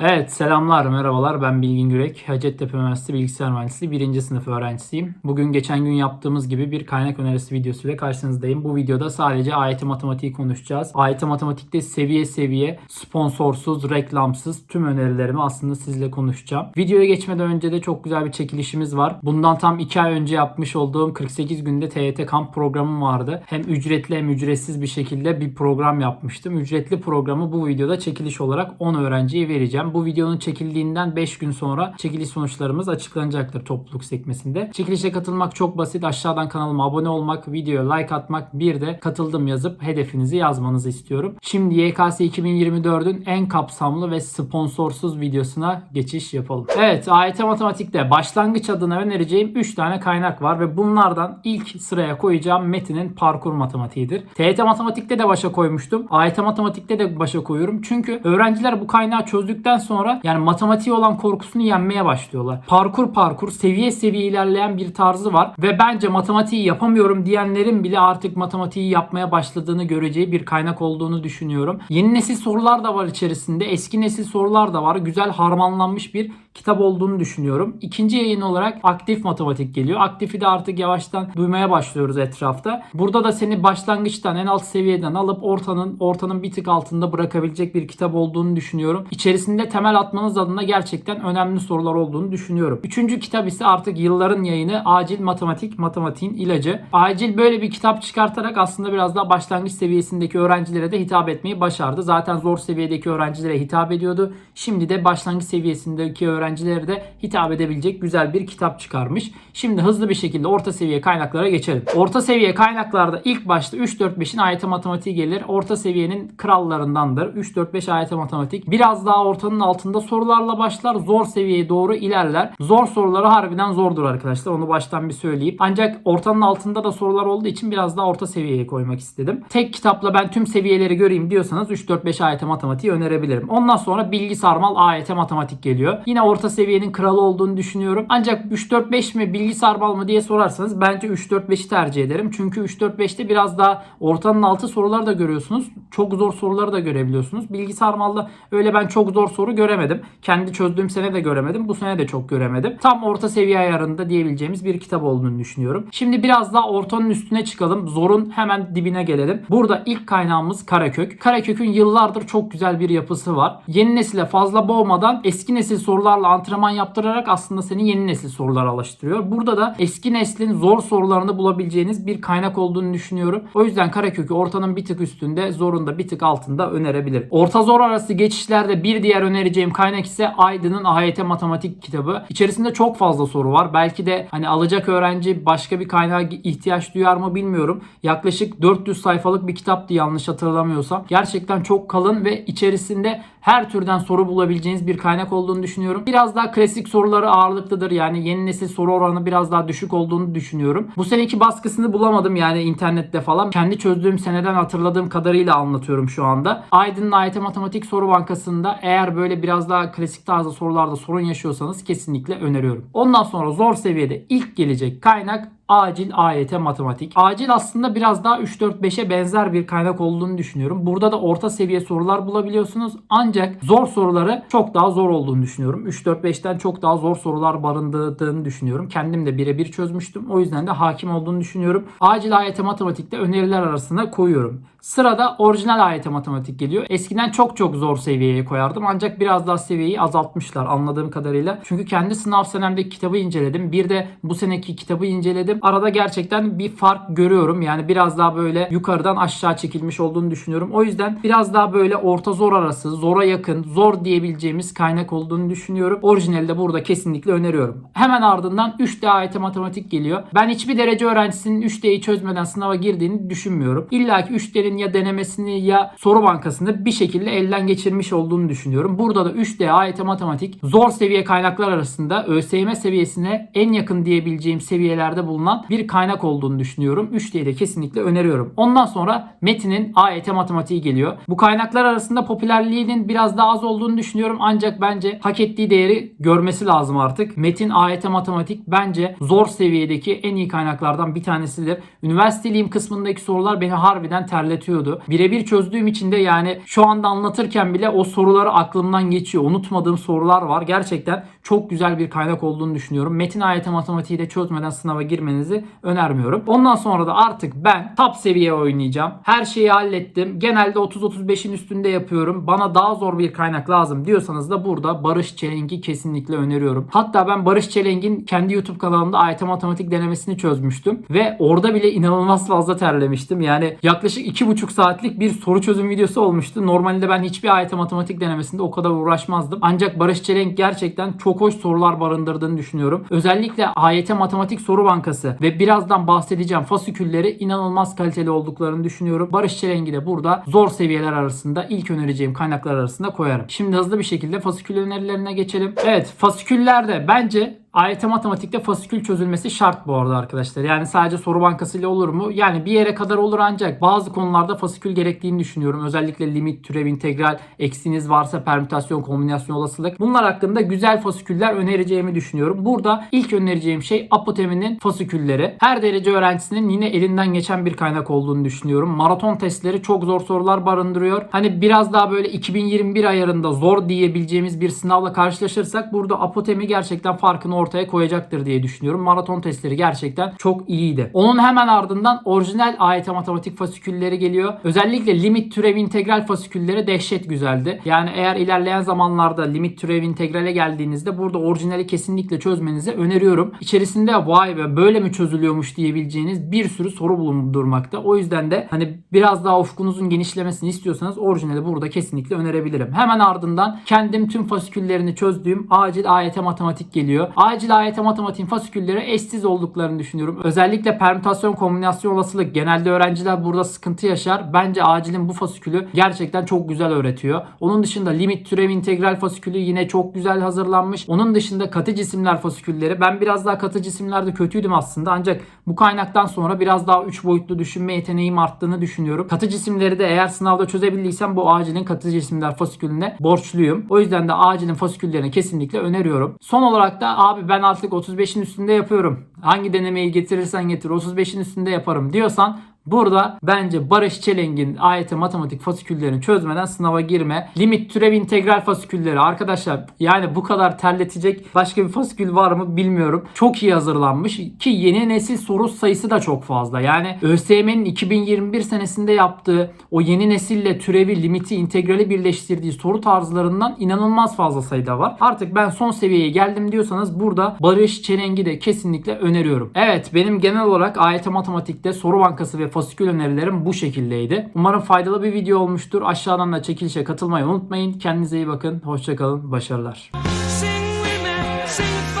Evet selamlar merhabalar ben Bilgin Gürek. Hacettepe Üniversitesi Bilgisayar Mühendisliği 1. sınıf öğrencisiyim. Bugün geçen gün yaptığımız gibi bir kaynak önerisi videosuyla karşınızdayım. Bu videoda sadece AYT matematiği konuşacağız. AYT matematikte seviye seviye sponsorsuz, reklamsız tüm önerilerimi aslında sizle konuşacağım. Videoya geçmeden önce de çok güzel bir çekilişimiz var. Bundan tam 2 ay önce yapmış olduğum 48 günde TYT kamp programım vardı. Hem ücretli hem ücretsiz bir şekilde bir program yapmıştım. Ücretli programı bu videoda çekiliş olarak 10 öğrenciye vereceğim. Bu videonun çekildiğinden 5 gün sonra çekiliş sonuçlarımız açıklanacaktır topluluk sekmesinde. Çekilişe katılmak çok basit. Aşağıdan kanalıma abone olmak, videoya like atmak, bir de katıldım yazıp hedefinizi yazmanızı istiyorum. Şimdi YKS 2024'ün en kapsamlı ve sponsorsuz videosuna geçiş yapalım. Evet, AYT Matematik'te başlangıç adına önereceğim 3 tane kaynak var ve bunlardan ilk sıraya koyacağım Metin'in parkur matematiğidir. TYT Matematik'te de başa koymuştum. AYT Matematik'te de başa koyuyorum. Çünkü öğrenciler bu kaynağı çözdükten sonra yani matematiğe olan korkusunu yenmeye başlıyorlar. Parkur parkur seviye seviye ilerleyen bir tarzı var ve bence matematiği yapamıyorum diyenlerin bile artık matematiği yapmaya başladığını göreceği bir kaynak olduğunu düşünüyorum. Yeni nesil sorular da var içerisinde. Eski nesil sorular da var. Güzel harmanlanmış bir kitap olduğunu düşünüyorum. İkinci yayın olarak aktif matematik geliyor. Aktifi de artık yavaştan duymaya başlıyoruz etrafta. Burada da seni başlangıçtan en alt seviyeden alıp ortanın ortanın bir tık altında bırakabilecek bir kitap olduğunu düşünüyorum. İçerisinde temel atmanız adına gerçekten önemli sorular olduğunu düşünüyorum. Üçüncü kitap ise artık yılların yayını Acil Matematik, Matematiğin İlacı. Acil böyle bir kitap çıkartarak aslında biraz daha başlangıç seviyesindeki öğrencilere de hitap etmeyi başardı. Zaten zor seviyedeki öğrencilere hitap ediyordu. Şimdi de başlangıç seviyesindeki öğrencilere de hitap edebilecek güzel bir kitap çıkarmış. Şimdi hızlı bir şekilde orta seviye kaynaklara geçelim. Orta seviye kaynaklarda ilk başta 3-4-5'in AYT matematiği gelir. Orta seviyenin krallarındandır. 3-4-5 AYT matematik. Biraz daha ortanın altında sorularla başlar. Zor seviyeye doğru ilerler. Zor soruları harbiden zordur arkadaşlar. Onu baştan bir söyleyeyim. Ancak ortanın altında da sorular olduğu için biraz daha orta seviyeye koymak istedim. Tek kitapla ben tüm seviyeleri göreyim diyorsanız 3-4-5 AYT matematiği önerebilirim. Ondan sonra bilgi sarmal AYT matematik geliyor. Yine orta seviyenin kralı olduğunu düşünüyorum. Ancak 3-4-5 mi bilgi sarmal mı diye sorarsanız bence 3-4-5'i tercih ederim. Çünkü 3-4-5'te biraz daha ortanın altı sorular da görüyorsunuz. Çok zor soruları da görebiliyorsunuz. Bilgi sarmalda öyle ben çok zor soru göremedim. Kendi çözdüğüm sene de göremedim. Bu sene de çok göremedim. Tam orta seviye ayarında diyebileceğimiz bir kitap olduğunu düşünüyorum. Şimdi biraz daha ortanın üstüne çıkalım. Zorun hemen dibine gelelim. Burada ilk kaynağımız Karakök. Karakök'ün yıllardır çok güzel bir yapısı var. Yeni nesile fazla boğmadan eski nesil sorularla antrenman yaptırarak aslında seni yeni nesil sorulara alıştırıyor. Burada da eski neslin zor sorularını bulabileceğiniz bir kaynak olduğunu düşünüyorum. O yüzden Karakök'ü ortanın bir tık üstünde, zorun da bir tık altında önerebilirim. Orta zor arası geçişlerde bir diğer önereceğim kaynak ise Aydın'ın AYT matematik kitabı. İçerisinde çok fazla soru var. Belki de hani alacak öğrenci başka bir kaynağa ihtiyaç duyar mı bilmiyorum. Yaklaşık 400 sayfalık bir kitaptı yanlış hatırlamıyorsam. Gerçekten çok kalın ve içerisinde her türden soru bulabileceğiniz bir kaynak olduğunu düşünüyorum. Biraz daha klasik soruları ağırlıklıdır. Yani yeni nesil soru oranı biraz daha düşük olduğunu düşünüyorum. Bu seneki baskısını bulamadım yani internette falan. Kendi çözdüğüm seneden hatırladığım kadarıyla anlatıyorum şu anda. Aydın'ın AYT Matematik Soru Bankası'nda eğer böyle biraz daha klasik tarzda sorularda sorun yaşıyorsanız kesinlikle öneriyorum. Ondan sonra zor seviyede ilk gelecek kaynak Acil AYT matematik. Acil aslında biraz daha 3-4-5'e benzer bir kaynak olduğunu düşünüyorum. Burada da orta seviye sorular bulabiliyorsunuz. Ancak zor soruları çok daha zor olduğunu düşünüyorum. 3-4-5'ten çok daha zor sorular barındırdığını düşünüyorum. Kendim de birebir çözmüştüm. O yüzden de hakim olduğunu düşünüyorum. Acil AYT matematikte öneriler arasına koyuyorum. Sırada orijinal AYT matematik geliyor. Eskiden çok çok zor seviyeye koyardım. Ancak biraz daha seviyeyi azaltmışlar anladığım kadarıyla. Çünkü kendi sınav senemdeki kitabı inceledim. Bir de bu seneki kitabı inceledim. Arada gerçekten bir fark görüyorum. Yani biraz daha böyle yukarıdan aşağı çekilmiş olduğunu düşünüyorum. O yüzden biraz daha böyle orta zor arası, zora yakın, zor diyebileceğimiz kaynak olduğunu düşünüyorum. Orijinali de burada kesinlikle öneriyorum. Hemen ardından 3D AYT matematik geliyor. Ben hiçbir derece öğrencisinin 3D'yi çözmeden sınava girdiğini düşünmüyorum. İlla ki 3D'nin ya denemesini ya soru bankasında bir şekilde elden geçirmiş olduğunu düşünüyorum. Burada da 3D AYT matematik zor seviye kaynaklar arasında ÖSYM seviyesine en yakın diyebileceğim seviyelerde bulunan alınan bir kaynak olduğunu düşünüyorum. 3D'yi de kesinlikle öneriyorum. Ondan sonra Metin'in AYT matematiği geliyor. Bu kaynaklar arasında popülerliğinin biraz daha az olduğunu düşünüyorum. Ancak bence hak ettiği değeri görmesi lazım artık. Metin AYT matematik bence zor seviyedeki en iyi kaynaklardan bir tanesidir. Üniversiteliyim kısmındaki sorular beni harbiden terletiyordu. Birebir çözdüğüm için de yani şu anda anlatırken bile o soruları aklımdan geçiyor. Unutmadığım sorular var. Gerçekten çok güzel bir kaynak olduğunu düşünüyorum. Metin AYT matematiği de çözmeden sınava girmenizi önermiyorum. Ondan sonra da artık ben top seviye oynayacağım. Her şeyi hallettim. Genelde 30-35'in üstünde yapıyorum. Bana daha zor bir kaynak lazım diyorsanız da burada Barış Çelenk'i kesinlikle öneriyorum. Hatta ben Barış Çelenk'in kendi YouTube kanalında AYT matematik denemesini çözmüştüm. Ve orada bile inanılmaz fazla terlemiştim. Yani yaklaşık 2,5 saatlik bir soru çözüm videosu olmuştu. Normalde ben hiçbir AYT matematik denemesinde o kadar uğraşmazdım. Ancak Barış Çelenk gerçekten çok hoş sorular barındırdığını düşünüyorum. Özellikle AYT matematik soru bankası ve birazdan bahsedeceğim fasikülleri inanılmaz kaliteli olduklarını düşünüyorum. Barış Çelenk'i de burada zor seviyeler arasında ilk önereceğim kaynaklar arasında koyarım. Şimdi hızlı bir şekilde fasikül önerilerine geçelim. Evet fasiküllerde bence AYT matematikte fasikül çözülmesi şart bu arada arkadaşlar. Yani sadece soru bankasıyla olur mu? Yani bir yere kadar olur ancak bazı konularda fasikül gerektiğini düşünüyorum. Özellikle limit, türev, integral, eksiniz varsa permütasyon, kombinasyon olasılık. Bunlar hakkında güzel fasiküller önereceğimi düşünüyorum. Burada ilk önereceğim şey Apotem'in fasikülleri. Her derece öğrencisinin yine elinden geçen bir kaynak olduğunu düşünüyorum. Maraton testleri çok zor sorular barındırıyor. Hani biraz daha böyle 2021 ayarında zor diyebileceğimiz bir sınavla karşılaşırsak burada Apotem'i gerçekten farkını ortaya koyacaktır diye düşünüyorum. Maraton testleri gerçekten çok iyiydi. Onun hemen ardından orijinal AYT matematik fasikülleri geliyor. Özellikle limit türev integral fasikülleri dehşet güzeldi. Yani eğer ilerleyen zamanlarda limit türev integrale geldiğinizde burada orijinali kesinlikle çözmenizi öneriyorum. İçerisinde vay be böyle mi çözülüyormuş diyebileceğiniz bir sürü soru bulundurmakta. O yüzden de hani biraz daha ufkunuzun genişlemesini istiyorsanız orijinali burada kesinlikle önerebilirim. Hemen ardından kendim tüm fasiküllerini çözdüğüm acil AYT matematik geliyor. Acil AYT matematiğin fasikülleri eşsiz olduklarını düşünüyorum. Özellikle permütasyon kombinasyon olasılık genelde öğrenciler burada sıkıntı yaşar. Bence acilin bu fasikülü gerçekten çok güzel öğretiyor. Onun dışında limit türev integral fasikülü yine çok güzel hazırlanmış. Onun dışında katı cisimler fasikülleri. Ben biraz daha katı cisimlerde kötüydüm aslında ancak bu kaynaktan sonra biraz daha 3 boyutlu düşünme yeteneğim arttığını düşünüyorum. Katı cisimleri de eğer sınavda çözebildiysem bu acilin katı cisimler fasikülüne borçluyum. O yüzden de acilin fasiküllerini kesinlikle öneriyorum. Son olarak da abi ben artık 35'in üstünde yapıyorum. Hangi denemeyi getirirsen getir 35'in üstünde yaparım diyorsan Burada bence Barış Çelenk'in AYT matematik fasiküllerini çözmeden sınava girme. Limit türev integral fasikülleri arkadaşlar yani bu kadar terletecek başka bir fasikül var mı bilmiyorum. Çok iyi hazırlanmış ki yeni nesil soru sayısı da çok fazla. Yani ÖSYM'nin 2021 senesinde yaptığı o yeni nesille türevi, limiti, integrali birleştirdiği soru tarzlarından inanılmaz fazla sayıda var. Artık ben son seviyeye geldim diyorsanız burada Barış Çelenk'i de kesinlikle öneriyorum. Evet benim genel olarak AYT matematikte soru bankası ve fasikül önerilerim bu şekildeydi. Umarım faydalı bir video olmuştur. Aşağıdan da çekilişe katılmayı unutmayın. Kendinize iyi bakın. Hoşçakalın. Başarılar. Sing